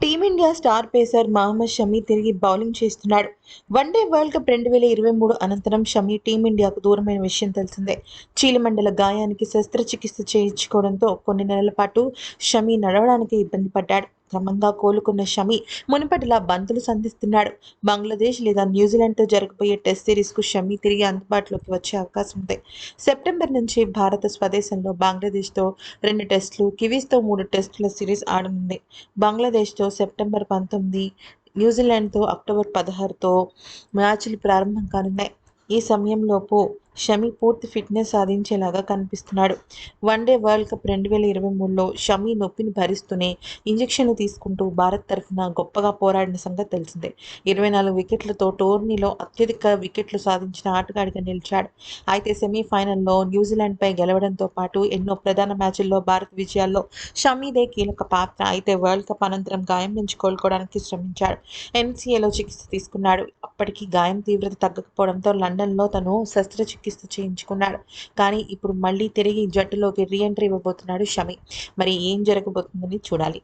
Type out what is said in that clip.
Team India star pacer Mohammed Shami తిరిగి bowling చేస్తున్నాడు. One day world cup రెండు వేల ఇరవై మూడు అనంతరం షమీ టీమిండియాకు దూరమైన విషయం తెలిసిందే. చీలమండల గాయానికి శస్త్రచికిత్స చేయించుకోవడంతో కొన్ని నెలల పాటు షమీ నడవడానికి ఇబ్బంది పడ్డాడు. క్రమంగా కోలుకున్న షమి మునుపటిలా బంతులు సంధిస్తున్నాడు. బంగ్లాదేశ్ లేదా న్యూజిలాండ్తో జరగబోయే టెస్ట్ సిరీస్కు షమి తిరిగి అందుబాటులోకి వచ్చే అవకాశం ఉంది. సెప్టెంబర్ నుంచి భారత స్వదేశంలో బంగ్లాదేశ్తో రెండు టెస్టులు కివీస్తో మూడు టెస్టుల సిరీస్ ఆడనుంది. బంగ్లాదేశ్తో సెప్టెంబర్ పంతొమ్మిది న్యూజిలాండ్తో అక్టోబర్ పదహారుతో మ్యాచ్లు ప్రారంభం కానున్నాయి. ఈ సమయంలోపు షమి పూర్తి ఫిట్నెస్ సాధించేలాగా కనిపిస్తున్నాడు. వన్ డే వరల్డ్ కప్ రెండు వేల ఇరవై మూడులో షమి నొప్పిని భరిస్తూనే ఇంజెక్షన్లు తీసుకుంటూ భారత్ తరఫున గొప్పగా పోరాడిన సంగతి తెలిసిందే. ఇరవై నాలుగు వికెట్లతో టోర్నీలో అత్యధిక వికెట్లు సాధించిన ఆటగాడిగా నిలిచాడు. అయితే సెమీఫైనల్లో న్యూజిలాండ్పై గెలవడంతో పాటు ఎన్నో ప్రధాన మ్యాచ్ల్లో భారత్ విజయాల్లో షమీదే కీలక పాత్ర. అయితే వరల్డ్ కప్ అనంతరం గాయం నుంచి కోలుకోవడానికి శ్రమించాడు. ఎన్సీఏలో చికిత్స తీసుకున్నాడు. అప్పటికి గాయం తీవ్రత తగ్గకపోవడంతో లండన్లో తను శస్త్రచికిత్స చేయించుకున్నాడు. కానీ ఇప్పుడు మళ్ళీ తిరిగి జట్టులోకి రీఎంట్రీ ఇవ్వబోతున్నాడు షమి. మరి ఏం జరగబోతుందని చూడాలి.